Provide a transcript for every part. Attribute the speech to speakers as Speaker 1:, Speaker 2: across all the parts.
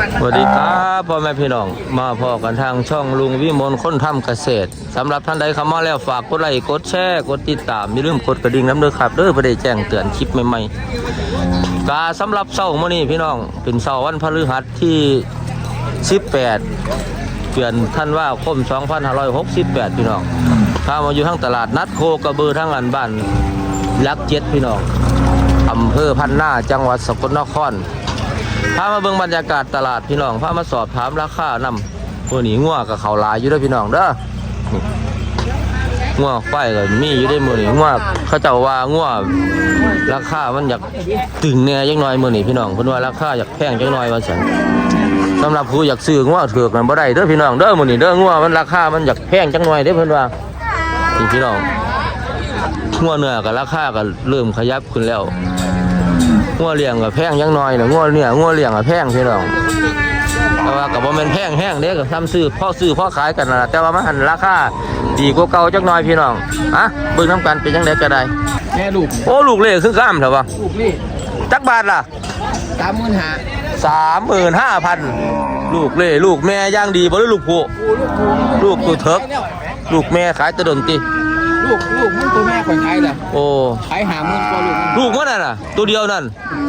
Speaker 1: สวัสดีครับพ่อแม่พี่น้อง มาพอกันทางช่องลุงวิมลค้นทำเกษตรสำหรับท่านใดเข้ามาแล้วฝากกดไลค์กดแชร์กดติดตามอย่าลืมกดกระดิ่งน้ำเด้อครับเด้อเพื่อได้แจ้งเตือนคลิปใหม่ๆกาสำหรับเช้ามื้อนี้พี่น้องเป็นเช้าวันพฤหัสที่ 18เดือนท่านว่าคม 2568 พี่น้องพามาอยู่ทั้งตลาดนัดโคกระบือทั้งอันบ้านลักเจ็ดพี่น้องอำเภอพันนาจังหวัดสกลนคร พามาเบิ่งบรรยากาศตลาดพี่น้องพามาสอบถามราคานำตัวนี้งัวกับเขาลายอยู่ด้วยพี่น้องเด้อนี่งัวควายก็มีอยู่ได้มือนี้งัวเขาเจ้าว่างัวราคามันอยากตึงแน่จังหน่อยมือนี้พี่น้องเพิ่นว่าราคาอยากแพงจังหน่อยว่าซั่นสำหรับผู้อยากซื้องัวเถือกมันบ่ได้เด้อพี่น้องเด้อมือนี้เด้องัวมันราคามันอยากแพงจังหน่อยเด้อเพิ่นว่าพี่น้องงัวเนื้อก็ราคาก็เริ่มขยับขึ้นแล้ว งัวเลี้ยงกับแพงยังน้อยนะงัวเนี่ยงัวเลี้ยงกับแพงพี่น้องแต่ว่ากับว่ามันแพงแห้งเด้กับทำซื้อพ่อซื้อพ่อขายกันนะแต่ว่ามันหันราคาดีกว่าเก่าจักหน่อยพี่น้องอะเบิ่งน้ำกันเป็นจังไดก็ได้
Speaker 2: แม่ลูก
Speaker 1: โอ้ลูกเล่คือข้ามเถอะวะ
Speaker 2: ลูกนี่
Speaker 1: จักบาทล่ะ
Speaker 2: สามหมื่นหา
Speaker 1: สามหมื่นห้าพันลูกเล่ลูกแม่ย่างดีบ่หรือลูกผู้
Speaker 2: ลูกกู
Speaker 1: ลูกตัวเถิกลูกแม่ขายแตะดนติ
Speaker 2: ลูกลูกมันตัวแม่คนไทยเหรอ
Speaker 1: โอ้
Speaker 2: ขายหาหมื่นกว่าลูก
Speaker 1: ลูกมันน่ะน่ะ ตัวเดียวนั่น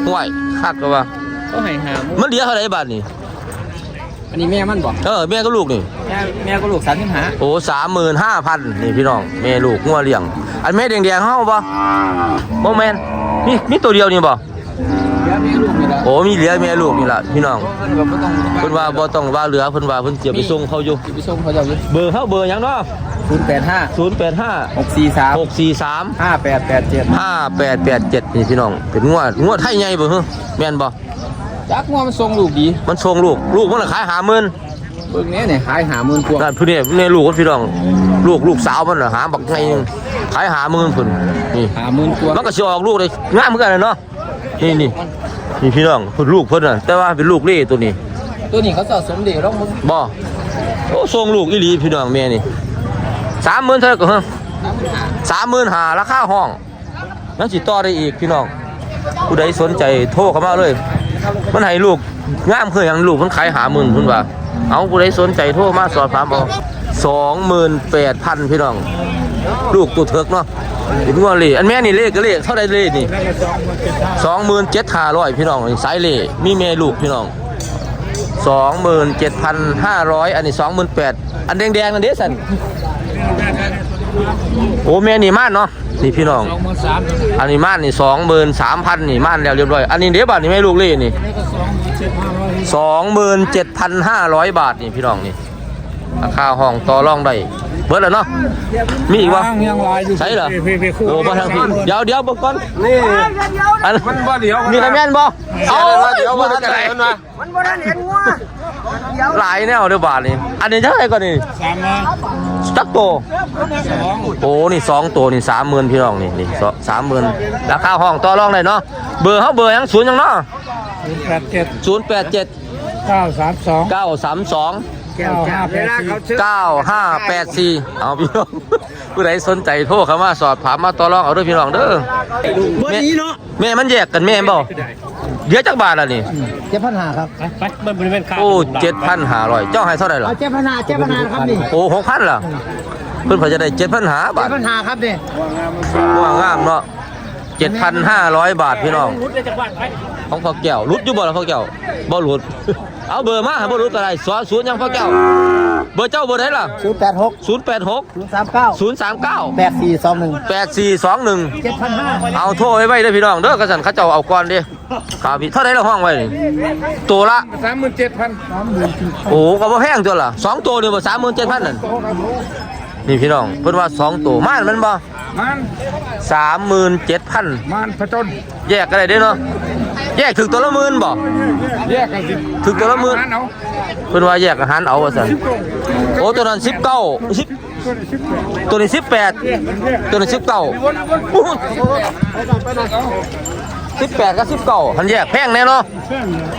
Speaker 1: ห่วยคักก็ว่า
Speaker 2: ก็ให้หาหมื่น
Speaker 1: มันเดียวเท่าไหร่บาทนี่
Speaker 2: อันนี้แม่มันบอก
Speaker 1: เออแม่ก็ลูกนี่
Speaker 2: แม่แม่ก็ลูกสามสิบหา
Speaker 1: โอ้สามหมื่นห้าพันนี่พี่น้องแม่ลูกงัวเลี้ยง อันแม่แดงๆเฮาบ่บ่แม่นมีมีตัวเดียวนี่บ่
Speaker 2: เดี๋ยวแม่ลูกนี่ละ
Speaker 1: โอ้มีเหลือแม่ลูกนี่ล่ะพี่น้อง
Speaker 2: เพิ่นก็บ่ต้อง
Speaker 1: เพิ่นว่าบ่ต้องว่าเหลือเพิ่นว่าเพิ่นเสียไปส่งเขาอยู่
Speaker 2: ไปส่งเขาเจ้าอยู่
Speaker 1: เบอร์เฮาเบอร์หยังเนาะ
Speaker 2: ศูนย์แปดห้า
Speaker 1: 085
Speaker 2: หกสี่สาม
Speaker 1: 643
Speaker 2: ห้าแปดแปดเจ็ด
Speaker 1: 5887นี่พี่น้องเป็นงวดงวดไทยใหญ่บ่ฮึแม่นบ่
Speaker 2: จักงัวมันส่งลูกดี
Speaker 1: มันส่งลูกลูกมันน่ะขาย50,000
Speaker 2: เบิ่งเนี้ยเนี่ยขายหาหมื่นกว่า
Speaker 1: นั่นผู้นี้นี่ลูกมันพี่น้อง ลูกลูกสาวมันน่ะหาบักไงหนึงขาย50,000พุ่นนี่
Speaker 2: หาหมื่นกว่า
Speaker 1: มันก็สิออกลูกเลยงามเหมือนกันเลยเนาะนี่นี่นี่พี่น้องเพิ่นลูกเพิ่นน่ะแต่ว่าเป็นลูกเล่ตัวนี้
Speaker 2: ตัวนี้เขาสะสมเด็กร้องมึง
Speaker 1: บ่โอ้ทรงลูกอีหลีพี่น้องแม่นี่ สามหมื่นเท่าไหร่ก็ฮะสามหมื่นหาราคาห้องนั่นสิต่อได้อีกพี่น้องผู้ใดสนใจโทรเข้ามาเลย มันให้ลูกงามคือหยังลูกมันขายหาหมื่นเพิ่นว่าเอาผู้ใดสนใจโทรมาสอบถามเอาสองหมื่นแปดพันพี่น้อง ลูกตัวเถิกเนาะเป็นงัวเล่อันแม่นี่เล่ก็เล่เท่าใดเล่นี่สองหมื่นเจ็ดห้าร้อยพี่น้องสายเล่มีเมลูกพี่น้องสองหมื่นเจ็ดพันห้าร้อยอันนี้สองหมื่นแปด อันแดงๆนั่นเด้สันโอ้แม่นี่ม่านเนาะนี่พี่น้อง
Speaker 2: สองหมื่นสาม
Speaker 1: อันนี้ม่านนี่สองหมื่นสามพันนี่ม่านแล้วเรียบร้อย อันนี้เดี๋ยวบาทนี่แม่ลูกเล่นี่
Speaker 2: นี่ก็สองหมื่นเจ็ดห้าร้อย
Speaker 1: สองหมื่นเจ็ดพันห้าร้อยบาทนี่พี่น้องนี่ราคาห้องต่อรองได้เบิดแล้วเนาะมีอีกวะ
Speaker 2: ยังลายอยู่
Speaker 1: ใช่เหรอ
Speaker 2: พี่พี่คู่
Speaker 1: โอ้มาทางพี่เดี๋ยวเดี๋ยวเบิ่งก่อน
Speaker 2: นี่
Speaker 1: อัน
Speaker 2: มันบ่เดียว
Speaker 1: มีใครแม่นบ่เอา
Speaker 2: เดี๋ยว
Speaker 1: บ่
Speaker 2: มัน
Speaker 1: ทัน
Speaker 2: จะ
Speaker 1: ใจ
Speaker 2: ไหนมันมา
Speaker 3: มันบ่ได้เห็นงัวเดี๋ยว
Speaker 1: หลายแนวเด้อบาทนี่อันนี้เท่าไหร่ก่อนนี่
Speaker 2: สามมา
Speaker 1: ตักโต
Speaker 2: สอง
Speaker 1: โอ้นี่สองตัวนี่สามหมื่นพี่น้องนี่นี่สามหมื่นราคาห้องต่อรองได้เนาะเบอร์เขาเบอร์หยังศูนย์หยังเนาะ
Speaker 2: แปดเจ็ด
Speaker 1: ศูนย์แปดเจ็ด
Speaker 2: เก้าสามสอง
Speaker 1: เก้าสามสอง
Speaker 2: เก้าห้าแปดสี่
Speaker 1: เก้าห้าแปดสี่เอาพี่น้องผู้ใดสนใจโทรเข้ามาสอบถามมาต่อรองเอาเด้วยพี่น้องเด้อ
Speaker 2: วันนี้เนาะ
Speaker 1: แม่มันแยกกันแม่นบ่ เดี๋ยวจักบาทละนี่
Speaker 2: เจ็ดพันห้าครับไปบริเวณข้าง
Speaker 1: โอ้เจ็ดพันห้าร้อยเจ้าให้เท่าไหร่ล่ะ
Speaker 2: เอาเจ็ดพันห้าเจ็ดพันห้าครับนี่
Speaker 1: โอ้หกพันล่ะเพิ่นเพิ่นจะได้เจ็ดพันหาบา
Speaker 2: เจ็
Speaker 1: ท
Speaker 2: ดพันห้าครับนี่
Speaker 1: ว่างามเนาะเจ็ดพันห้าร้อยบาทพี่น้อง
Speaker 2: รุดเลยจากบ้านไป
Speaker 1: ของพ่อแก้วรุดอยู่บ่ล่ะพ่อแก้วบ่รุด เอาเบอร์มาบ่รุดก็ได้สอนศูนย์ยังพ่อแก้ว เบอร์เจ้าเบอร์ไหนล่ะ
Speaker 2: ศูนย์แปดหก
Speaker 1: ศูนย์แปดหก
Speaker 2: ศูนย์สามเก้า
Speaker 1: ศูนย์สามเก้า
Speaker 2: แปดสี่สองหนึ่ง
Speaker 1: แปดสี่สองหนึ่ง
Speaker 2: เจ็ดพันห้า
Speaker 1: เอาโทรไว้ไว้เด้อพี่น้องเด้อกระสันเขาเจ้าเอาก่อนเด้ครับพี่เท่าไหร่ละห้องไว้นี่ตัวละ
Speaker 2: สามหมื่นเจ็ดพันสามหมื่น
Speaker 1: โอ้ก็บ่แพงตัวละสองตัวเนี่ยบ่สามหมื่นเจ็ดพันนั่นนี่พี่น้องเพิ่นว่าสองตัวม่านมันบ่
Speaker 2: มัน
Speaker 1: สามหมื่นเจ็ดพัน
Speaker 2: มันผจญ
Speaker 1: แยกกันได้เด้เนาะ แยกถึงตัวละหมื่นบ่
Speaker 2: แยกกันสิ
Speaker 1: ถึงตัวละหมื่น
Speaker 2: เอา
Speaker 1: เพิ่นว่าแยกอาหารเอาว่าซั่นโอ้ตัวนั้นสิบเก้าสิบตัวนี้สิบแปดตัวนี้สิบเก้า สิบแปดกับสิบเก้าหันแยกแพงแน่เนาะ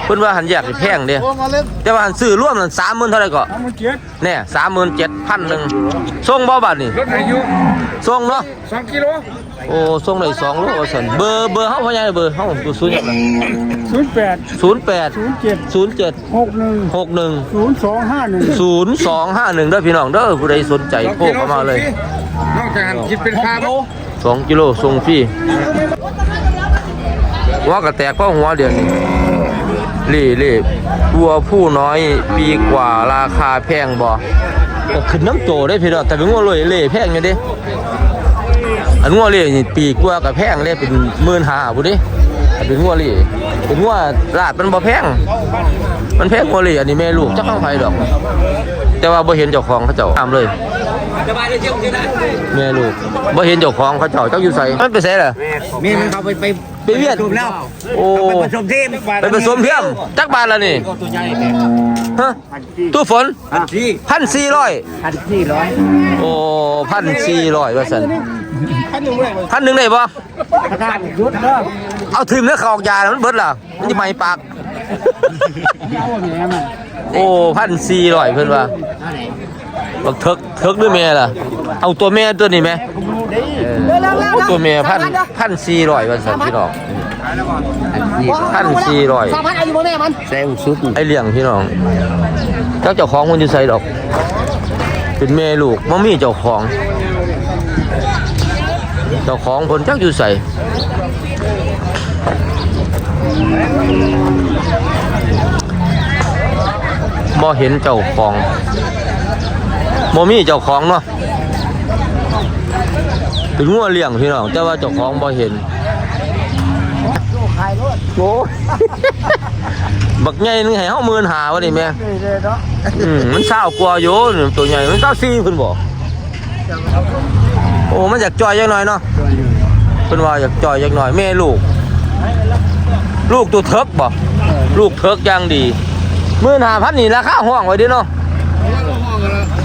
Speaker 1: เพิ่นว่าหันแยกนี่แพงเด้
Speaker 2: โอ้มาเล่น
Speaker 1: แต่ว่าหันซื้อร่วมนั่นสามหมื่นเท่าไหร่ก็
Speaker 2: ทำมันเจ็ด
Speaker 1: เนี่ยสามหมื่นเจ็ดพันหนึ่งส่งบ่บาทนี่
Speaker 2: รถอายุ
Speaker 1: ส่งเนาะ
Speaker 2: สองกิโล
Speaker 1: โอ้ส่งได้สองโลว่าซั่นเบอร์เบอร์เฮาพ่อใหญ่เบอร์เฮาอยู่ศูนย์
Speaker 2: ศูนย์แปด
Speaker 1: ศูนย์แปด
Speaker 2: ศูนย์เจ็ด
Speaker 1: ศูนย์เจ็ด
Speaker 2: หกหนึ่ง
Speaker 1: หกหนึ่ง
Speaker 2: ศูนย์สองห้าหนึ่ง
Speaker 1: ศูนย์สองห้าหนึ่งเด้อพี่น้องเด้อผู้ใดสนใจโทรเข้ามาเลย
Speaker 2: นอกจากคิดเป็นค่าบ่
Speaker 1: สองกิโลส่งฟรี หัวกระแตกเพราะหัวเดียวนี้เล่เล่วัวผู้น้อยปีกว่าราคาแพงบ่ก็ขึ้นน้ำโตได้พี่น้องแต่เป็นงัวเลยเล่แพงอยู่เดิอันงัวเล่นี่ปีกว่ากับแพงเลยเป็นหมื่นห้าบุดิเป็นงัวเล่เป็นงัวลาดมันบ่แพง มันแพงงัวเล่อันนี้แม่ลูกจักข้างไผดอก แต่ว่าบ่เห็นเจ้าของเขาเจ้าตามเลย แม่ลูกบ่เห็นเจ้าของเขาเจ้าเจ้าอยู่ไสมันไปไสล่ะ
Speaker 2: มีมันเขาไปไป
Speaker 1: ไปเวียด
Speaker 2: แล้ว
Speaker 1: โอ้
Speaker 2: ผสมทีม
Speaker 1: ไปผสมเทียมจักบาทละนี่
Speaker 2: ตัวใหญ่
Speaker 1: ฮะตู้ฝน
Speaker 2: พันที่
Speaker 1: พันสี่ร้อย
Speaker 2: พันที่ร้อย
Speaker 1: โอ้พันสี่ร้อยว่าสัน
Speaker 2: พันหนึ่งเลย
Speaker 1: พันหนึ่งได้บ่
Speaker 2: พระธาตุยุทธเด้อ
Speaker 1: เอาถึงเนื้อเขาออกยาแล้วมันเบิดล่ะมันจะไหม่ปาก
Speaker 2: เอาแหนมัน
Speaker 1: โอ้พันสี่ร้อยเพิ่นว่า บักเถิกเถิกด้วยแม่ล่ะ เอาตัวแม่ตัวนี้ไหมเออตัวแม่พันพันสี่ร้อยว่าสันพี่น้องพันสี่ร้อย
Speaker 3: สามพันอายุบ่แม่มัน
Speaker 2: แซงสุด
Speaker 1: ไอเลี้ยงพี่น้องเจ้าเจ้าของมันอยู่ใส่ดอก เป็นแม่ลูกมันมีเจ้าของ เจ้าของผลจักอยู่ใส่บ่เห็นเจ้าของ บ่มีเจ้าของเนาะเป็นงัวเลี้ยงพี่น้องแต่ว่าเจ้าของบ่เห็นโอ้บักใหญ่นึงให้เฮาหมื่นหาวะนี่แม่
Speaker 2: นี่เลยเนาะ
Speaker 1: อืมมันเศร้ากว่าอยู่นี่ตัวใหญ่มันเศร้าซีเพิ่นบอกโอ้มันอยากจอยจักหน่อยเนาะเพิ่นว่าอยากจอยจักหน่อยแม่ลูก ลูกตัวเทิกบ่ลูกเทิกอย่างดีหมื่นห้าพันนี่ราคาห้องไว้เดิเนาะ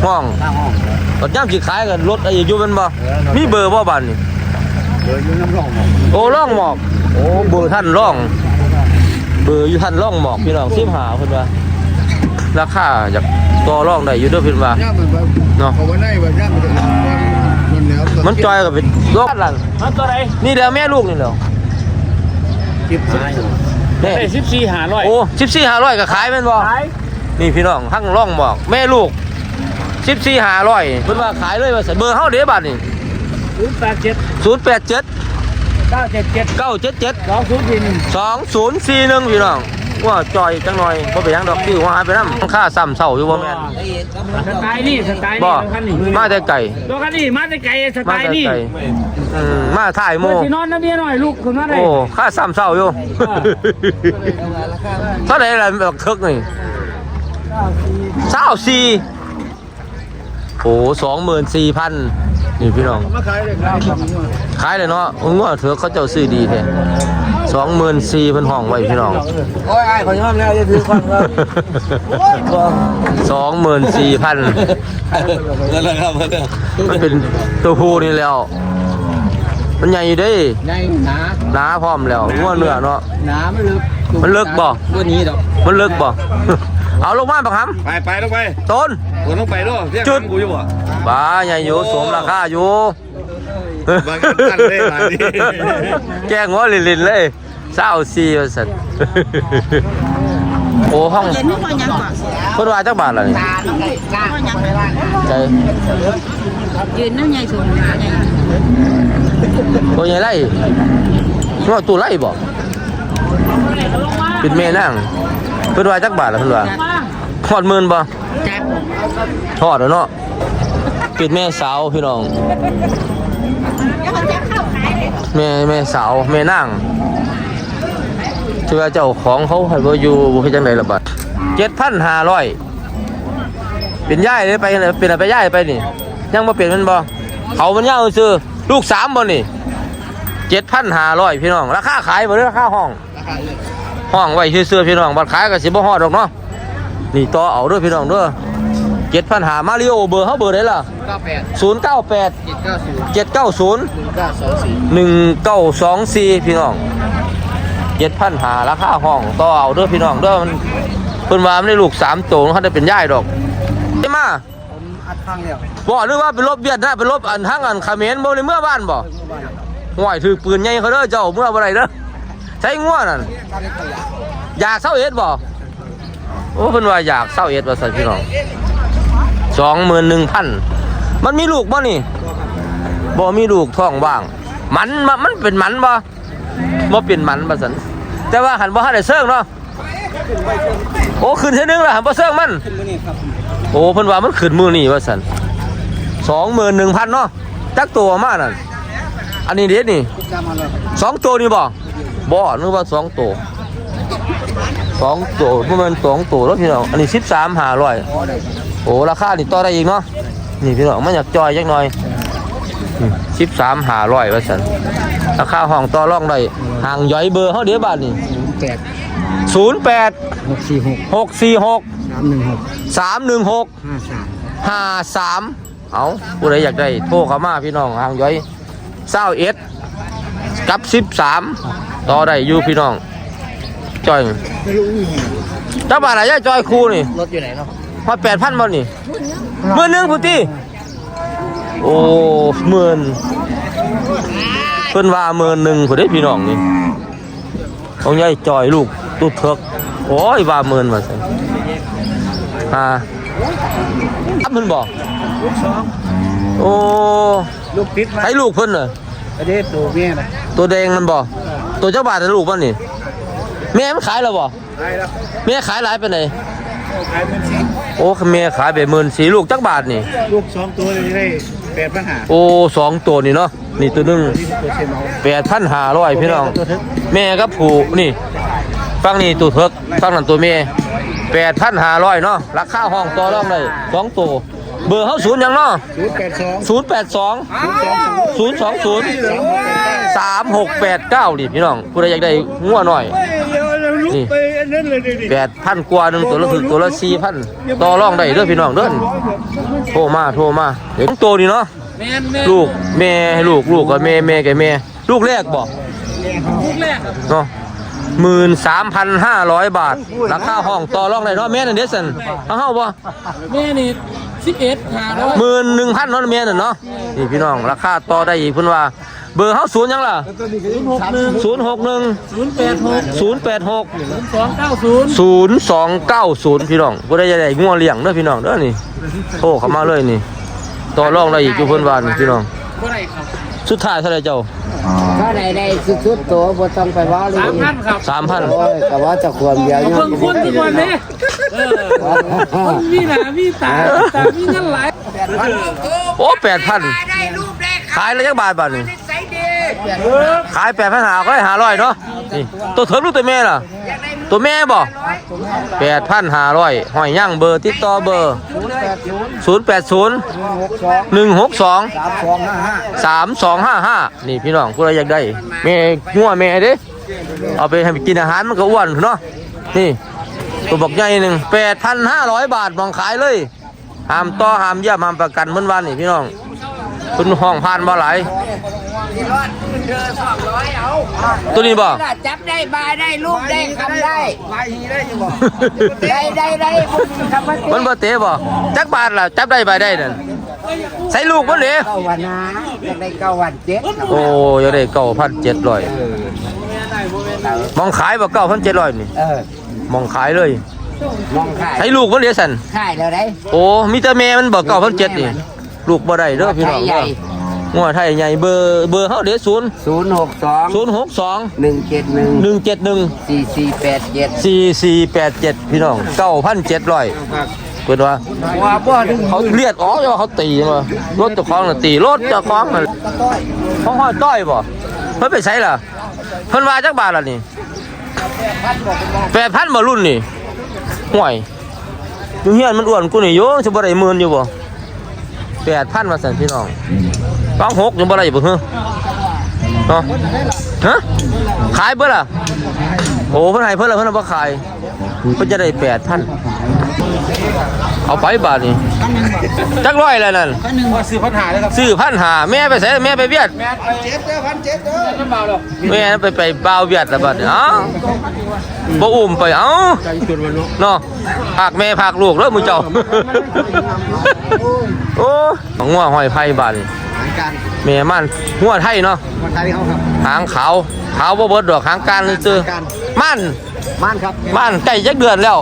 Speaker 1: ห้องก็ย่ำสิขายกันรถอายุมันบ่มีเบอร์บ่บัดนี่
Speaker 2: เดินอยู่น้ำร่อง
Speaker 1: โอ้ร่องหมอกโอ้เบอร์ท่านร่อง เบอร์อยู่ท่านร่องหมอกพี่น้องสิบหาเพิ่นว่าราคาอยากต่อร่องได้อยู่เด้อเพิ่นว่า
Speaker 2: ย่ามันแบบ
Speaker 1: เนาะ
Speaker 2: เอาไว้ได้แบบย่ามันจะมันแล้ว
Speaker 1: มันจอยกับเป็นรถหลัง
Speaker 4: มันตัวไหน
Speaker 1: นี่เดี๋ยวแม่ลูกนี่เดี๋ยว
Speaker 2: จิบหาย
Speaker 1: นี่
Speaker 4: ได้สิบสี่หาร้อย
Speaker 1: โอ้สิบสี่ห้าร้อยก็ขายแม่นบ่
Speaker 4: ขาย
Speaker 1: นี่พี่น้องทั้งร่องบอกแม่ลูก สิบสี่ห้าร้อยเพิ่นว่าขายเลยว่าใส่เบอร์เฮาเด้บัดนี่
Speaker 4: ศูนย์แปดเจ็ด
Speaker 1: ศูนย์แปดเจ็ด
Speaker 4: เก้าเจ็ดเจ็ด
Speaker 1: เก้าเจ็ดเจ็ด
Speaker 4: สองศูนย์สี่หนึ่ง
Speaker 1: สองศูนย์สี่หนึ่งพี่น้องว่าจอยจังหน่อยบ่ไปนหยังดอกที่ว่าหายไปนำค่าซ้ำเศร้าอยู่บ่แม่น
Speaker 4: สไตล์นี่สไตล์
Speaker 1: บ่
Speaker 4: นี่ตัวคันนี้
Speaker 1: มาแต่ไก่
Speaker 4: ตัวคันนี้มาแต่ไกลสไต
Speaker 1: มา
Speaker 4: ล์
Speaker 1: แต่
Speaker 4: นี่
Speaker 1: ไก่อืมมาถ่ายโม
Speaker 4: เมื่อที่นอนนะเมียหน่อยลูกคุณมาได้
Speaker 1: โอ้ค่าซ้ำเศร้าอยู่เท่าไหร่ล่ะบักเทิกนี่เศร้าสี่ โอ้สองหมื่นสี่พันนี่พี่น้อง
Speaker 2: มาขายเลยครับ
Speaker 1: ขายเลยเนาะงัวเถือกเขาเจ้าซื้อดีแท้สองหมื่นสี่พันห้องไว้พี่น้อง
Speaker 2: โอ้ยไอ้ขอยอมแล้วจะถือความครับ
Speaker 1: สองหมื่นสี่พัน
Speaker 2: นั่นแหละครับ
Speaker 1: มันเป็นตัวผู้นี่แล้ว มันใหญ่อยู่เด้
Speaker 2: ในหนา
Speaker 1: หนาพร้อมแล้วงัวเนื้อเนาะ
Speaker 2: หนาไม่ลึก
Speaker 1: มันลึกบ่
Speaker 2: ตัวนี้ดอก
Speaker 1: มันเลิกบ่ เอาลงมาบักค
Speaker 5: ไปไปต้องไปำ
Speaker 1: ต้น
Speaker 5: ผมต้องไปด้วยเรียก
Speaker 1: จุด
Speaker 5: กูอยู่บ่
Speaker 1: บ้าใหญ่อยู่สมราคาอยู่
Speaker 5: บางกันตั้นเลยหลายนี่
Speaker 1: แกงหัวลินๆเลยเศร้าซีว่าสันโอ้ห้อง
Speaker 3: เย็นนี่พอยังก่อน
Speaker 1: เพิ่นว่าจักบาทล่ะนี่
Speaker 3: พอยังไปว่า
Speaker 1: ใจ
Speaker 3: ยืนน้ำใหญ่สูงใหญ่
Speaker 1: ตัวใหญ่ไรว่าตัวไรบ่เป็นแม่นางเพิ่นว่าจักบาทล่ะเพิ่นว่า ทอดหมื่นบ่
Speaker 3: จับ
Speaker 1: ทอดแล้วเนาะเป็นแม่สาวพี่น้อง
Speaker 3: แล้วเขาจะเข้าขายเลย
Speaker 1: แม่แม่สาวแม่นางที่ว่าเจ้าของเขาให้บ่อยู่บ่เฮ็ดจังไดล่ะบัด7,500เป็นย่ายเลยไปเป็นอะไรไปย่ายไปนี่ ยังบ่เป็นมันบ่เขามันยาวซื่อลูกสามบ่นี่7,500พี่น้อง ราคาขายบ่หรือราคาห้อง ห้องไว้ซื่อๆพี่น้องบัดขายก็สิบ่ฮอดดอกเนาะ นี่ต่อเอาเด้อพี่น้องเด้อ7,500มาริโอเบอร์เฮาเบอร์ใดล่ะ
Speaker 2: เก้าแปด
Speaker 1: 098
Speaker 2: เจ็ดเก้าศูนย์
Speaker 1: 790
Speaker 2: หนึ่งเก้าสองสี่
Speaker 1: 1924พี่น้องเจ็ดพันหาราคาห้องต่อเอาเด้อพี่น้องเด้อมันเพิ่นว่ามันได้ลูกสามโตเขาได้เป็นย่ายดอกไอ้มา
Speaker 2: ผมอัดข้างเดียว
Speaker 1: บ่หรือว่าเป็นรบเวียดนะเป็นรบอันทั้งอันเขมรบ่ในเมื่อบ้านบ่ห่วยถือปืนใหญ่เขาเด้อเจ้าเมื่อบ่ได้เด้อใช้งัวนั่นอยากเศร้าเอ็ดบ่ โอ้เพิ่นว่าอยากเศร้าเอ็ดว่าซั่นพี่น้องสองหมื่นหนึ่งพันมันมีลูกบ่นี่บ่มีลูกท้องว่าง มันมมันเป็นมันบ่บ่เป็นมันบ่ซั่นแต่ว่าหันบ่ทันได้เซิงเนาะโอ้ขึ้นเท่นึงล่ะหันบ่เซิงมัน
Speaker 2: ขึ้นมานี่ครับ
Speaker 1: โอ้เพิ่นว่ามันขึ้นมือนี่ว่าสันสองหมื่นหนึ่งพันเนาะจักตัวมากนั่นอันนี้เด็ดนี่สองตัวนี่บ่บ่นึกว่าสองตัว สองตัวประมาณสองตัวแล้วพี่น้องอันนี้สิบสามหาร้อยโอ้ราคานี่ต่อได้อีกเนาะนี่พี่น้องมันอยากจอยจักหน่อยสิบสามหาร้อยว่าสันราคาห้องต่อรองได้ห่างย่อยเบอร์เขาเดี๋ยวบาทนี่
Speaker 2: แปด
Speaker 1: ศูนย์แปด
Speaker 2: หกสี่หก
Speaker 1: หกสี่หก
Speaker 2: สามหนึ่งหก
Speaker 1: สามหนึ่งหก
Speaker 2: ห้าสาม
Speaker 1: ห้าสามเอาผู้ใดอยากได้โทรเข้ามาพี่น้องห่างย้อยเศร้าเอ็ดกับสิบสามต่อได้อยู่พี่น้อง จอยเจ้าบ้านไหนจอยครูนี่
Speaker 2: รถอยู่ไหนเนาะ
Speaker 1: พอแปดพันบ่นี่หมื่นหนึ่งพุตีโอ้หมื่นเพิ่นว่าหมื่นหนึ่งผู้ใดพี่น้องนี่ของยายจอยลูกตุ๊ดเถิกโอ้ยว่าหมื่นมาสิอ่าทับมันบอก
Speaker 2: ลูกสอง
Speaker 1: โอ้
Speaker 2: ลูกติดมา
Speaker 1: ใช้ลูกเพิ่นน่ะ
Speaker 2: อันนี้ตัวเมียนะ
Speaker 1: ตัวแดงมันบ่ตัวเจ้าบาทน่ะลูกมันนี่ แม่มันขายแล้วบ่
Speaker 2: ไปแล้ว
Speaker 1: แม่ขายหลายปานใด
Speaker 2: ขายเป็นสิบ
Speaker 1: โอ้แม่ขายไปหมื่นสี่ลูกจักบาทนี่
Speaker 2: ลูกสองตัวเลยได้แปดปัญหา
Speaker 1: โอ้สองตัวนี่เนาะนี่ตัวหนึง
Speaker 2: ที่ตัวเชนเอา
Speaker 1: แปดพันห้าร้อยพี่น้อง
Speaker 2: ตัวทึก
Speaker 1: แม่กับผู้นี่ฟังนี่ตัวเถิกฟังนั่นตัวแม่แปดพันห้าร้อยเนาะราคาห้องต่อรองได้สองตัว เบอร์เขาศูนย์หยังเนาะ
Speaker 2: ศูนย์แปดสอง
Speaker 1: ศูนย์แปดสอง
Speaker 2: ศูนย์สองศูนย์
Speaker 1: ศูนย์สองศูนย์สามหกแปดเก้าดิพี่น้องผู้ใดอยากได้งัวหน่อยนี่แปดพันกว่าหนึ่งตัวละถึงตัวละสี่พันต่อรองได้เด้อพี่น้องเด้อโทรมาโทรมาเด็กโตนี่เนาะลูกแม่ให้ลูกลูกกับแม่แม่กับแม่ลูกแรกบอกเนาะ หมื่นสามพันห้าร้อยบาท ราคาห้องต่อรองได้เนาะแม่นั่นเดซันเอาเฮาบ่
Speaker 4: แม่นี่สิบเอ็ดหาร้อย
Speaker 1: หมื่นหนึ่งพันเนาะแม่นั่นเนาะนี่พี่น้องราคาต่อได้อีกเพิ่นว่า เบอร์เฮาศูนย์หยังล่ะ
Speaker 4: หกหนึ่ง
Speaker 1: ศูนย์หกหนึ่ง
Speaker 4: ศูนย์แปดหก
Speaker 1: ศูนย์แปดหก
Speaker 4: สองเก้าศูนย์
Speaker 1: ศูนย์สองเก้าศูนย์พี่น้องบ่ได้จะได้งัวเลี้ยงเด้อพี่น้องเด้อนี่โทรเข้ามาเลยนี่ต่อรองได้อีกอยู่เพิ่นว่านี่พี่น้อง
Speaker 4: ก็ได้ครับ
Speaker 1: สุดท้ายเท่าไหร่เจ้า
Speaker 2: ถ้าไหนได้สุดๆตัวบ่ต้องไปว่าเลย
Speaker 4: สามพันครับ
Speaker 1: สามพัน
Speaker 2: โอ้ยแต่ว่าจะควรเดียว
Speaker 4: เอาเพิ่งคนทุกวันนี้เออคนมีหน้ามีตาตามีเงินหลาย
Speaker 1: โอ้แปดพันขายแล้วจักบาทบาทนี่ขายแปดพันหาก็ได้หาร้อยเนาะนี่ตัวเถิงลูกตัวแม่ล่ะ ตัวแม่บ่แปดพันห้าร้อยหอยย่างเบอร์ติดต่อเบอร์ศูนย์แปดศูนย์หนึ่งหกสอง
Speaker 2: สามสองห้าห้า
Speaker 1: สามสองห้าห้านี่พี่น้องผู้ใดอยากได้แม่งัวแม่เด้เอาไปให้กินอาหารมันก็อ้วนเนาะนี่ตัวบอกใหญ่หนึ่งแปดพันห้าร้อยบาทมองขายเลยห้ามต่อห้ามเยี่ยมห้ามประกันเมื่อวันนี่พี่น้อง คุณห้องผ่านมาหลายตัวนี้บ่
Speaker 3: จับได้บายได้ลูกได้คำได้
Speaker 2: ลายฮีได้ยังบอก
Speaker 3: ได้ได้ได้บุญคำว่า
Speaker 1: มันบ่เตะบ่จักบาทล่ะจับได้ไปได้นั่นใส่ลูกมันเด้
Speaker 3: เก้าวันนะจะได้เก้าวันเจ็ด
Speaker 1: โอ้ยงได้เก้าพันเจ็ดร้อยมองขายบ่เก้าพันเจ็ดร้อยนี่
Speaker 3: เออ
Speaker 1: มองขายเลย
Speaker 3: มองขาย
Speaker 1: ใส่ลูกมันเด้สัน
Speaker 3: ขายแล้วได้
Speaker 1: โอ้มีแต่แม่มันบอกเก้าพันเจ็ดนี่ ลูกบ่ได้เด้อพี่น้อง
Speaker 3: ให
Speaker 1: เด้
Speaker 3: ญ่
Speaker 1: องัวไทยใหญ่เบอร์เบอร์เฮาเด้ศูนย์
Speaker 3: ศูนย์หกสอง
Speaker 1: ศูนย์หกสอง
Speaker 3: หนึ่งเจ็ดหนึ่ง
Speaker 1: หนึ่งเจ็ดหนึ่ง
Speaker 3: สี่สี่แปดเจ็ด
Speaker 1: สี่สี่แปดเจ็ดพี่น้องเก้าพันเจ็ดร้อยเปิดว่า
Speaker 3: ว่าบ่ถึง
Speaker 1: เขาเลียดอ๋อจะว่าเขาตีมารถเจ้าของน่ะตีรถเจ้าของน่ะของห้อยต้อยบ่เพิ่นไปใช้ล่ะเพิ่นว่าจักบาทล่ะนี่แปดพันบ่รุ่นนี่ห่วยอยู่เฮียนมันอ้วนกูนี่โยสิบ่ได้หมื่นอยู่บ่ แปดพันว่าซั่นพี่น้องต้องหกยังบ่ได้บ่ฮึเนาะฮะขายเบิดล่ะโอ้เพิ่นให้เพิ่นล่ะเพิ่นเอาบ่ขายเพิ่นจะได้แปดพัน เอาไปบาทนี่จักร้อยแล้วนั่น
Speaker 2: ว่าซื้อปัญหาเลยครับ
Speaker 1: ซื้อพันหาแม่ไปใส่แม่ไปเวียด
Speaker 2: เจ็ดเด้อพันเจ็ดเด้อ
Speaker 4: น้ำเบาหรอก
Speaker 1: แม่ไปไปบ่าวเวียดแล้วบัดนี้เอ้าบ่อุ้มไปเอ้าเนาะภาคแม่ภาคลูกเด้อมื้อเจ้าโอ้งัวหอยไผ่บาดนี่
Speaker 2: หางการ
Speaker 1: แม่มันงัวไทยเนาะ
Speaker 2: มาไทยเขาครับ
Speaker 1: หางขาวขาวบ่เบิดดอกหางการเลยซื่อมัน
Speaker 2: ม่านครับ
Speaker 1: มันใกล้จักเดือนแล้ว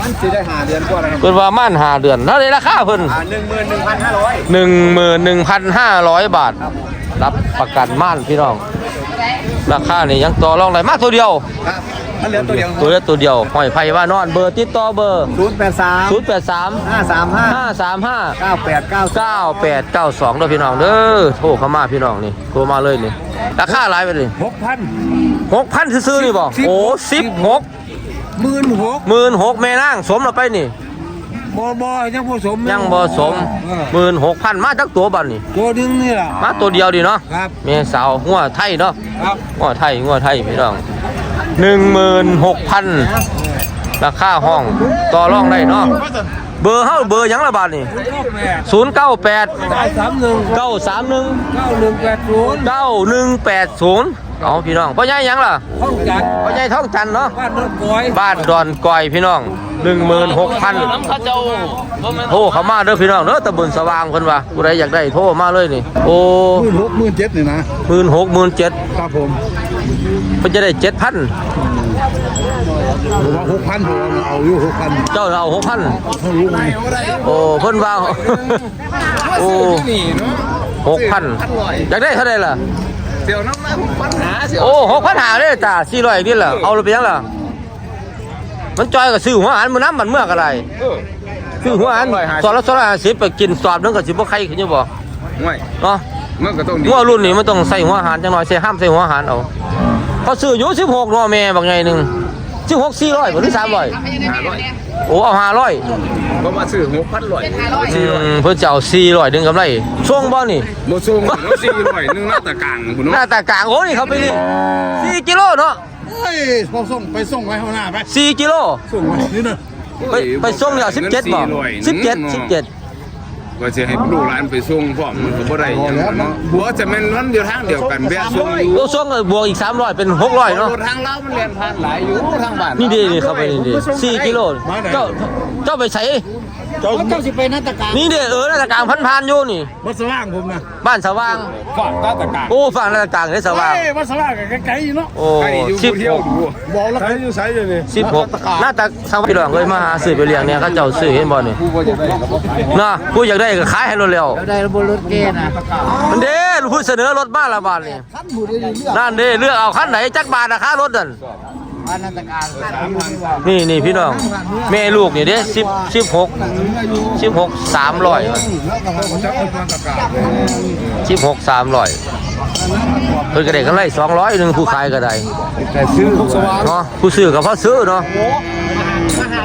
Speaker 2: มันสิได้หาเดือนกว่าแล้วครับ
Speaker 1: เพิ่นว่ามันหาเดือนเท่าไหร่ราคาเพิ่น
Speaker 2: อ่าหนึ่งหมื่นหนึ่งพันห้าร้อย
Speaker 1: 11,500บาทรับประกันม่านพี่น้อง ราคานี่ยังต่อรองได้มากตัวเดียว
Speaker 2: ครับมันเหลือตัวเดียว
Speaker 1: ตัวเดียวตัวเดียวหอยไผ่ว่านอนเบอร์ติดต่อเบอร์
Speaker 2: ศูนย์แปดสาม
Speaker 1: 083
Speaker 2: ห้าสามห้า
Speaker 1: 535
Speaker 2: เก้าแปดเก้า
Speaker 1: 9892เด้อพี่น้องเด้อโทรเข้ามาพี่น้องนี่โทรมาเลยนี่ราคาหลายไปเลย
Speaker 2: หกพัน
Speaker 1: 6,000ซื้อๆนี่บ่โอ้16
Speaker 2: ห มื่นหก
Speaker 1: หมื่นหกแม่นางสมเราไปนี่
Speaker 2: บอบอยังผสม
Speaker 1: ยังบ่สมหมื่นหกพันมาจากตัวบัดนี่
Speaker 2: ตัวหนึงนี่แหละ
Speaker 1: มาตัวเดียวดีเนาะ
Speaker 2: ครับ
Speaker 1: แม่สาวงัวไทยเนาะ
Speaker 2: ครับ
Speaker 1: งัวไทยงัวไทยพี่น้องหนึ่งหมื่นหกพันราคาห้องต่อรองได้เนาะเบอร์เฮาเบอร์หยังละบาทนี่
Speaker 2: เก้าแปด
Speaker 1: ศูนย์เก้าแปด
Speaker 2: เก้าสามหนึ่ง
Speaker 1: เก้าสามหนึ่ง
Speaker 2: เก้าหนึ่งแปดศูนย์
Speaker 1: เก้าหนึ่งแปดศูนย์ เอาพี่น้องพ่อใหญ่หยังล่ะ
Speaker 2: ห้องจัด
Speaker 1: พ่อใหญ่ท้องจันเนาะ
Speaker 2: บ้านโนนกอย
Speaker 1: บ้านดอนกอยพี่น้องหนึ่งหมื่นหกพัน
Speaker 4: น้ำข้าเจ้าบ่แม่น
Speaker 1: โทรเข้ามาเด้อพี่น้องเด้อตะบนสว่างเพิ่นว่าผู้ใดอยากได้โทรมาเลยนี่ โอ้
Speaker 5: หมื่นหกหมื่นเจ็ดนี่นะ
Speaker 1: หมื่นหกหมื่นเจ็ด
Speaker 5: ครับผม
Speaker 1: เพิ่นจะได้เจ็ดพัน
Speaker 5: ผมว่าหกพันผมเอาอยู่หกพัน
Speaker 1: เจ้าเอาหกพัน
Speaker 5: เขารู้ไหม
Speaker 1: โอ้เพิ่นว่า โอ้หกพันอยากได้เท่าไหร่ล่ะ
Speaker 5: เดี๋ยวน้ำมาหกพันหาเสีย
Speaker 1: โอ้หกพันหาเลยจ้าสี่ร้อยนี่ล่ะเอาเลยไปยังล่ะมันจอยก็ซื้อหัวอาหารมื้อน้ำมันเมื่อกอะไรซื้อหัวอาหารสอบละสองร้อยห้าสิบไปกินสอบนึงก็สิบ่ใครขึ้นอยู่บ่
Speaker 5: ไม่
Speaker 1: เนาะ
Speaker 5: มันก็ต้องดี
Speaker 1: หัวรุ่นนี้มันต้องใส่หัวอาหารจังหน่อยใส่ห้ามใส่หัวอาหารเอาเขาซื้ออยู่สิบหกนัวแม่บางไงหนึ่ง สิบหกสี่ร้อยหรือสามร้อย
Speaker 5: ห้าร้อย
Speaker 1: โอ้เอาห้าร้อย
Speaker 5: เพราะว่าซื้อหกพันร้อยสี่ร้อย
Speaker 1: เพื่อจะเอาสี่ร้อยดึงกำไรช่วงบ่นี่
Speaker 5: โมซุงสี่ร้อยหนึ่งหน้าตะกลางคุณ
Speaker 1: ห
Speaker 5: เนาะ
Speaker 1: น้าตากลางโอ้นี่เขาไปนี่สี่กิโลเนาะ
Speaker 5: เฮ้ยพอส่งไปส่งไว้ข้างหน้าไป
Speaker 1: สี่กิโล
Speaker 5: ส่งไว้นี่นะ
Speaker 1: ไปไปส่งเดี๋ยวสิบเจ็ดบ่สิบเจ็ดสิบเจ็ด
Speaker 5: ว่าจะให้ลูกหลานไปส่งพร้อมมันก็บ่ได้หยังเนาะบัวจะแม่นวันเดียวทางเดียวกันแวะส่งอยู่
Speaker 1: โอ้ส่งบวกอีกสามร้อยเป็นหกร้อยเนาะ
Speaker 5: รถทางเรามันเรียนผ่านหลายอยู่ทางบ้าน
Speaker 1: นี่ดีนี่เขาไปนี่ดีสี่กิโลเจ้าเจ้าไปใส่
Speaker 2: เจ้าเจ้าสิไปนัตการ
Speaker 1: นี่เด้อเออหน้าตากลางพันพันๆอยู่นี่
Speaker 5: วัดสว่างผมนะ
Speaker 1: บ้านสว่าง
Speaker 5: ฝากหน้าตะกลาง
Speaker 1: โอ้ฝั่งหน้าตากลางได้สว่าง
Speaker 5: เอ้ยวัดสว่างกับไกลๆอยู่เนาะ
Speaker 1: โอ้
Speaker 5: ไกลอยู่
Speaker 1: สิบ
Speaker 5: เที่ยวดูบอกแล้วไกลอยู่ไสอยู่นี่
Speaker 1: สิบหกหน้าตาสาวพี่หลวงเลยมาหาซื้อไปเลี้ยงเนี่ยเขาเจ้าซื้อเห็นบ่นี่
Speaker 5: ผู้บ่อยากได้ก็บ่ขาย
Speaker 1: นะผู้อยากได้ก็ขายให้เร็ว
Speaker 2: ได้ระบบรถเกณฑ์นะ
Speaker 1: ๆมันเด้ผู้เสนอรถบ้านละบาทนี่
Speaker 2: ขั้นบุรีเลือก
Speaker 1: นั่นเด้เลือกเอาคันไหนจักบาทราคารถนั่น
Speaker 2: บ้านนัตการ
Speaker 1: นี่นี่พี่น้องแม่ลูกนี่เด้สิบสิบหกสิบหกสามร้อยสิบหกสามร้อยเพิ่นก็ได้กันไรสองร้อยหนึ่งผู้ขายก็ได้
Speaker 5: แต่ซื้อ
Speaker 1: เนาะผู้ซื้อก็พอซื้อเนาะ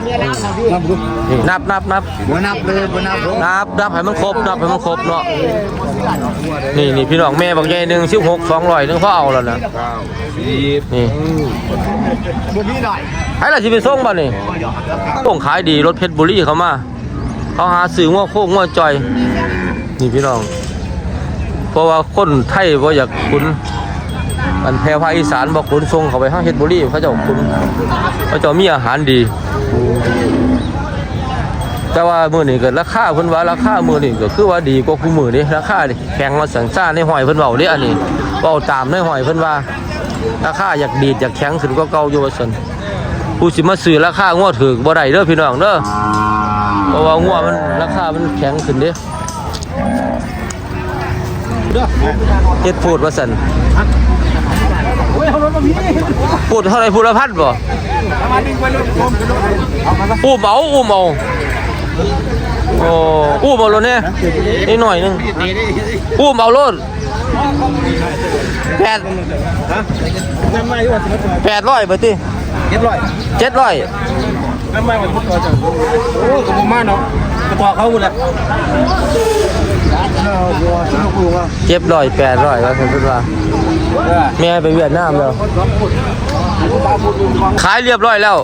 Speaker 1: นี่นับนับนับ
Speaker 2: บนับเลยบนับ
Speaker 1: นับนับให้มันครบนับให้มันครบเนาะนี่นี่พี่น้องแม่บางใหญ่หนึ่งสิบหกสองร้อยหนึ่งพ่อเอาแล้วนะ
Speaker 5: สิบ
Speaker 1: นี่ให้เราจะไปส่งบ่นี่ส่งขายดีรถเพชรบุรีเขามาเขาหาซื้อง้อโคกง้อจอย นี่พี่น้อง เพราะว่าคนไทยบ่อยากคุ้น อันแพรภาคอีสานบ่คุ้นส่งเขาไปห้างเพชรบุรีเขาเจ้าคุ้นเขาเจ้ามีอาหารดี แต่ว่ามือนี้ก็ราคาเพิ่นว่าราคามือนี้ก็คือว่าดีกว่าคู่มือนี้ราคาแข็งมาสังซ่าในหอยเพิ่นเว้าเด้อันนี้เว้าตามในหอยเพิ่นว่าราคาอยากดีดอยากแข็งขึ้นกว่าเก่าอยู่ว่าซั่นผู้สิมาซื้อราคางัวถูกบ่ได้เด้อพี่น้องเด้อเพราะว่างัวมันราคามันแข็งขึ้นเด้เฮ็ดพูดว่าซั่น พูดเท่าไหร่พูดละพันบ่อุ้มเอาอุ้มเอาโอ้อุ้มเอาโลดเนี่ยนิดหน่อยหนึงอุ้มเอาโลดแปดแปดร้อยเบอร์ตี
Speaker 2: เรียบร้อย
Speaker 1: เจ็ดร้อย
Speaker 2: น้ำมันมันพุทธจังโอ้กับผมมาเนาะกระต่อเขาหมดแล้ว
Speaker 1: เจ็ดร้อยแปดร้อยว่าเพิ่นว่า แม่ไปเวียดนามแล้ว ขายเรียบร้อยแล้ว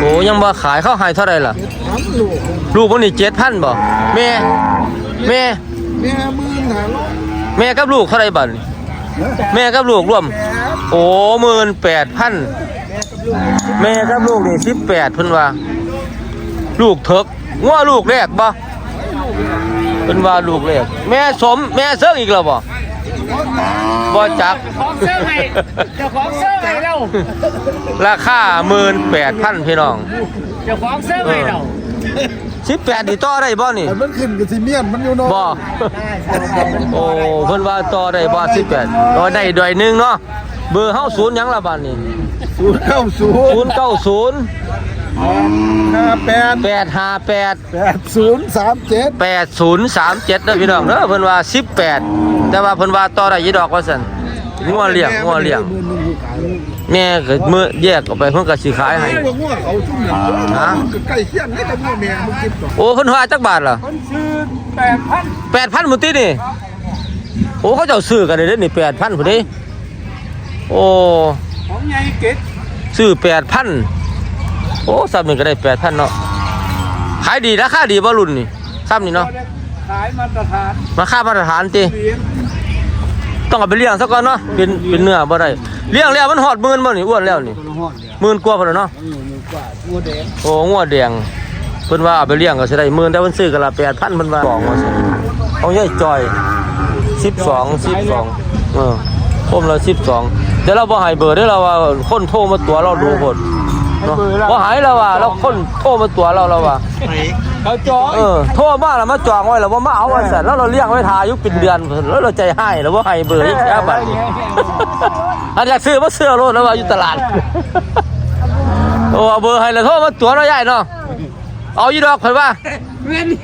Speaker 1: โอ้ยังบ่ขายเข้าหายเท่าไรล่ะ ลูกพวกนี้เจ็ดพันบ่แม่แม่
Speaker 2: แม่มื่นหาลูก
Speaker 1: แม่กับลูกเท่าไรบัดนี้แม่กับลูกรวม โอ้หมื่นแปดพันแม่กับลูกนี่สิบแปดพิ่นว่า ลูกเถกงัวลูกแรกบ่เพิ่นว่าลูกแรก แม่สมแม่เซิงอีกแล้วบ่ บ่จัก
Speaker 4: ของเสื้อไงเจ้าของเสื้อไงเรา
Speaker 1: ราคาหมื่นแปดพันพี่น้อง
Speaker 4: เจ้าของเสื้อไงเรา
Speaker 1: สิบแปดนี่ต่อได้บ่นี่
Speaker 2: มันขึ้นกับซีเมียนมันอยู่เนาะ
Speaker 1: บ่ โอ้เพิ่นว่าต่อได้บ่สิบแปดต่อได้ด้วยหนึงเนาะ เบอร์เฮาศูนย์หยังละบาดนี้
Speaker 2: ศูนย์เก้าศูนย์
Speaker 1: ศูนย์เก้าศูนย์
Speaker 2: ห้าแปด
Speaker 1: แปดห้าแปด
Speaker 2: แปดศูนย์สามเจ็ด
Speaker 1: แปดศูนย์สามเจ็ดเด้อพี่น้องเด้อเพิ่นว่าสิบแปด แต่ว่าเพิ่นว่าต่อได้ยี่ดอกว่าซั่นงัวเลี้ยงงัวเลี้ยงแม่ก็มือแยกออกไปเพิ่นก็สิขายให้
Speaker 2: ไอ้พวกงัวเขาชุ่มเนี่ย
Speaker 1: ฮะ
Speaker 2: มันก็ใกล้เคียงนี่แต่งัวแม่มึงคิดก่อน
Speaker 1: โอ้เพิ่นว่าจักบาทล่ะ
Speaker 4: คนซื้อแปดพัน
Speaker 1: แปดพันมุตินี่โอ้เขาเจ้าซื้อกันได้เด้อนี่แปดพันพุ่นเด้โอ้
Speaker 4: ของใหญ่เก็ด
Speaker 1: ซื้อแปดพันโอ้ซ้ำนี่ก็ได้แปดพันเนาะขายดีราคาดีบ่รุ่นนี่ซ้ำนี่เนาะ
Speaker 4: ขายมาตรฐาน
Speaker 1: ราคามาตรฐานติ
Speaker 4: เลี้ยง
Speaker 1: ต้องเอาไปเลี้ยงซะก่อนเนาะเป็นเป็นเนื้อบ่ได้เลี้ยงแล้วมันหอดหมื่นบ่นี่อ้วนแล้วนี่หมื่นกว่าพุ่นแล้วเนาะโอ้งัวแดงเพิ่นว่าเอาไปเลี้ยงก็สิได้หมื่นแต่เพิ่นซื้อกันละ8,000เพิ่นว่า2ว่าซั่นเอาใหญ่จอย12 12เออคมละ12แต่เราบ่ให้เบอร์เด้อเราว่าคนโทรมาตัวเราดูโพดเนาะ บ่หายแล้วว่าเราคนโทรมาตัวเราแล้วว่า
Speaker 4: เขาจอง
Speaker 1: เออโทรมาแล้วมาจองไว้แล้วว่ามาเอาไว้สั่นแล้วเราเลี้ยงไว้ทาอยู่เป็นเดือนแล้วเราใจให้แล้วว่าให้เบอร์อีกแค่บัดนี้อันอยากซื้อมาเสื้อรถแล้วว่าอยู่ตลาดโอ้เอาเบอร์ให้แล้วโทรมาตัวเราใหญ่เนาะเอาอยู่ดอกเพิ่นว่า
Speaker 4: เว้นนี่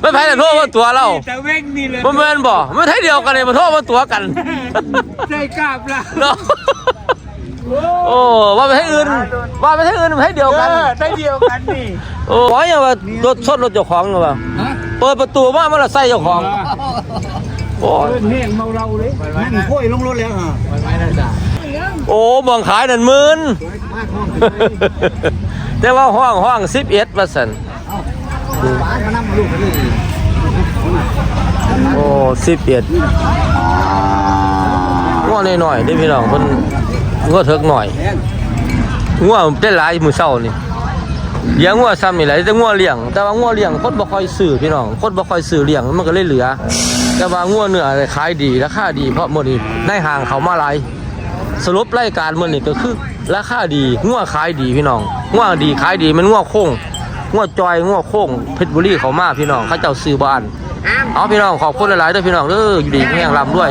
Speaker 1: ไม่แพ้แต่โทรมาตัวเรา
Speaker 4: แต่เว้งนี่เลย
Speaker 1: บ่แม่นบ่ไม่ไทยเดียวกันเลยมาโทรมาตัวกัน
Speaker 4: ใจกราบละ
Speaker 1: เนาะ โอ้ว่าไปให้อื่น ว่าไปให้อื่นไปให้เดียวกัน
Speaker 4: ใจเดียวกันนี่
Speaker 1: โอ้ยอย่าว่ารถชนรถเจ้าของหรือเปล่าเปิดประตูมามันละใส่เจ้าของโอ้ย
Speaker 4: เนียงเมาเราเลย
Speaker 2: มันค่อยลงรถแล้วฮะ
Speaker 1: โอ้มองขายนั่นหมื่นแต่ว่าห้องห้องสิบเอ็ดว่าสันโอ้สิบเอ็ดง้อหน่อยๆได้พี่น้องเพิ่น ง้อเถิกหน่อยง้อได้หลายมือเศร้านี่เลี้ยงง้อซ้ำนี่แหละแต่ง้อเลี้ยง แต่ว่าง้อเลี้ยงคนบ่ค่อยซื้อพี่น้องคนบ่ค่อยซื้อเลี้ยงมันก็เลยเหลือ แต่ว่าง้อเนื้อขายดีราคาดีเพราะมดนี้ในห้างเขามาหลายสรุปรายการมื้อนี้ก็คือราคาดีงัวขายดีพี่น้องงัวดีขายดีมันงัวโค้งงัวจอยงัวโค้งเพชรบุรีเขามาพี่น้องเขาเจ้าซื้อบ้านเอาพี่น้องขอบคุณหลายๆด้อพี่น้องเด้ออยู่ดีแห่งรำด้วย